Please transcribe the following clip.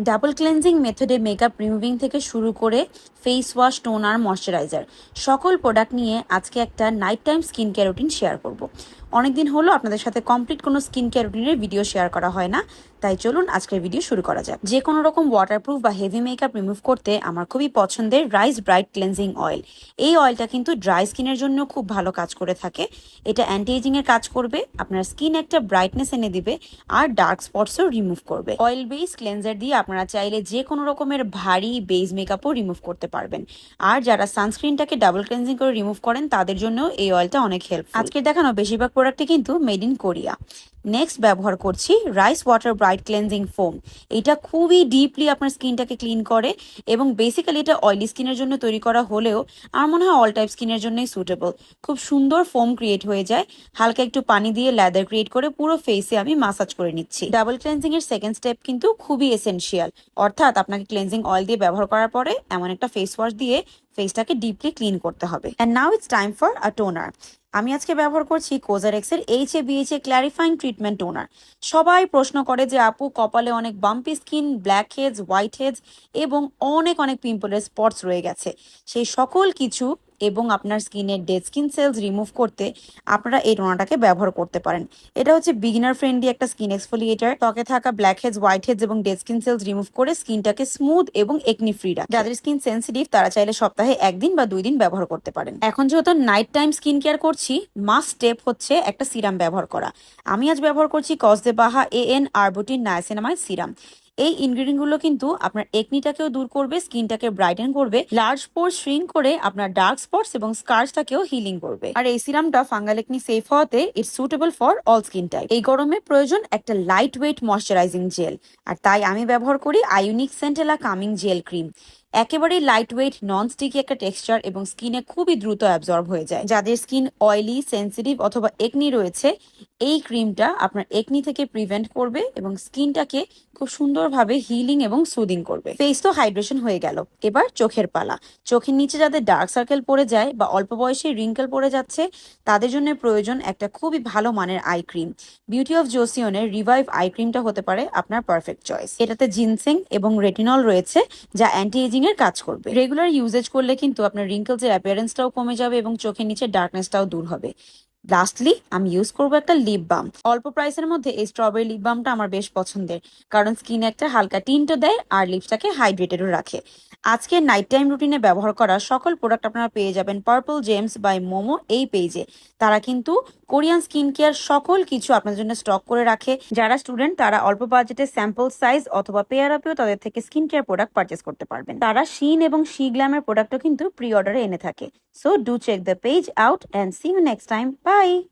Double cleansing মেথডে makeup removing থেকে শুরু করে ফেস ওয়াশ টোনার ময়শ্চারাইজার সকল প্রোডাক্ট নিয়ে আজকে একটা night time skin care routine share করব। অনেকদিন হলো আপনাদের সাথে কমপ্লিট কোনো স্কিন কেয়ার রুটিনের ভিডিও শেয়ার করা হয় না। তাই চলুন আজকের ভিডিও শুরু করা যাক। যে কোনো রকম ওয়াটারপ্রুফ বা হেভি মেকআপ রিমুভ করতে আমার খুবই পছন্দের রাইস ব্রাইট ক্লেনজিং অয়েল এই অয়েলটা কিন্তু ড্রাই স্কিনের জন্য খুব ভালো কাজ করে থাকে। এটা অ্যান্টি এর কাজ করবে, আপনার স্কিন একটা ব্রাইটনেস এনে দিবে, আর ডার্ক স্পটসও রিমুভ করবে। অয়েল বেস ক্লেনজার দিয়ে আপনারা চাইলে যে কোনো রকমের ভারী বেস মেকআপও রিমুভ করতে পারবেন। আর যারা সানস্ক্রিনটাকে ডাবল ক্লেনজিং করে রিমুভ করেন, তাদের জন্য এই অয়েলটা অনেক হেল্প আজকে দেখানো বেশিরভাগ প্রোডাক্টই কিন্তু মেড ইন কোরিয়া নেক্সট ব্যবহার করছি rice water bright cleansing foam এটা খুবই ডিপলি আপনার স্কিনটাকে ক্লিন করে এবং বেসিক্যালি এটা অয়েলি স্কিনের জন্য তৈরি করা হলেও আমার মনে হয় অল টাইপ স্কিনের জন্যই সুটেবল খুব সুন্দর ফোম ক্রিয়েট হয়ে যায়। হালকা একটু পানি দিয়ে ল্যাদার ক্রিয়েট করে পুরো ফেসে আমি মাসাজ করে নিচ্ছি। ডাবল ক্লেনজিং এর সেকেন্ড স্টেপ কিন্তু খুবই এসেনশিয়াল অর্থাৎ আপনাকে ক্লেনজিং অয়েল দিয়ে ব্যবহার করার পরে এমন একটা ফেস ওয়াশ দিয়ে ফেসটাকে ডিপলি ক্লিন করতে হবে। And now it's time for a toner আমি আজকে ব্যবহার করছি কোজারেক্স এর H A B H A clarifying treatment toner সবাই প্রশ্ন করে যে, আপু, কপালে অনেক bumpy skin blackheads whiteheads এবং অনেক অনেক পিম্পলের স্পটস রয়ে গেছে। সেই সকল কিছু এবং আপনার স্কিনের ডেড স্কিন সেলস রিমুভ করতে আপনারা এই টোনাটাকে ব্যবহার করতে পারেন। এটা হচ্ছে বিগিনার ফ্রেন্ডলি একটা স্কিন এক্সফোলিয়েটার ত্বকে থাকা ব্ল্যাক হেডস হোয়াইট হেডস এবং ডেড স্কিন সেলস রিমুভ করে স্কিনটাকে স্মুথ এবং একনি ফ্রি রাখে। যাদের স্কিন সেন্সিটিভ তারা চাইলে সপ্তাহে একদিন বা দুই দিন ব্যবহার করতে পারেন। এখন যেহেতু নাইট টাইম স্কিন কেয়ার করছি মাস্ট স্টেপ হচ্ছে একটা সিরাম ব্যবহার করা। আমি আজ ব্যবহার করছি Cos De Baha A N arbutin niacinamide serum এই ইনগ্রিডিয়েন্টগুলো কিন্তু আপনার একনিটাকেও দূর করবে স্কিনটাকে ব্রাইটেন করবে লার্জ পোর শ্রিঙ্ক করে আপনার ডার্ক স্পটস এবং স্কার্সটাকেও হিলিং করবে। আর এই সিরামটা ফাঙ্গাল একনি সেফ হওয়াতে it's suitable for all skin type এই গরমে প্রয়োজন একটা লাইট ওয়েট ময়শ্চারাইজিং জেল আর তাই আমি ব্যবহার করি iUNIK centella calming gel cream একেবারে লাইট ওয়েট নন স্টিকি একটা টেক্সচার এবং স্কিনে খুবই দ্রুত অ্যাবজর্ব হয়ে যায়। যাদের স্কিন অয়েলি সেন্সিটিভ অথবা একনি রয়েছে, এই ক্রিমটা আপনার একনি থেকে প্রিভেন্ট করবে এবং স্কিনটাকে খুব সুন্দরভাবে হিলিং এবং সুদিং করবে। ফেস তো হাইড্রেশন হয়ে গেল। এবার চোখের পালা। চোখের নিচে যাদের ডার্ক সার্কেল পড়ে যায় বা অল্প বয়সে রিঙ্কেল পড়ে যাচ্ছে, তাদের জন্য প্রয়োজন একটা খুবই ভালো মানের আই ক্রিম বিউটি অফ জোসিয়নের রিভাইভ আই ক্রিমটা হতে পারে আপনার পারফেক্ট চয়েস এটাতে জিনসিং এবং রেটিনল রয়েছে, যা অ্যান্টি এজিং এর কাজ করবে। রেগুলার ইউজেজ করলে কিন্তু আপনার রিঙ্কেলস এর অ্যাপিয়ারেন্সটাও কমে যাবে এবং চোখের নিচে ডার্কনেসটাও দূর হবে। লাস্টলি আমি ইউজ করব একটা লিপ বাম অল্প প্রাইসের মধ্যে এই স্ট্রবেরি লিপ বামটা আমার বেশ পছন্দের। কারণ স্কিনে একটা হালকা টিনটো দেয় আর লিপসটাকে হাইড্রেটেডও রাখে। আজকে নাইট টাইম রুটিনে ব্যবহার করা সকল প্রোডাক্ট আপনারা পেয়ে যাবেন পার্পল জেমস বাই মোমো এই পেজে তারা কিন্তু কোরিয়ান স্কিন কেয়ার সকল কিছু আপনাদের জন্য স্টক করে রাখে। যারা স্টুডেন্ট তারা অল্প বাজেটে স্যাম্পল সাইজ অথবা পেয়ার আপেও তাদের থেকে স্কিন কেয়ার প্রোডাক্ট পারচেস করতে পারবেন। তারা শিন এবং শি গ্ল্যামের প্রোডাক্টও কিন্তু প্রি অর্ডারে এনে থাকে। So do check the page out and see you next time. Bye.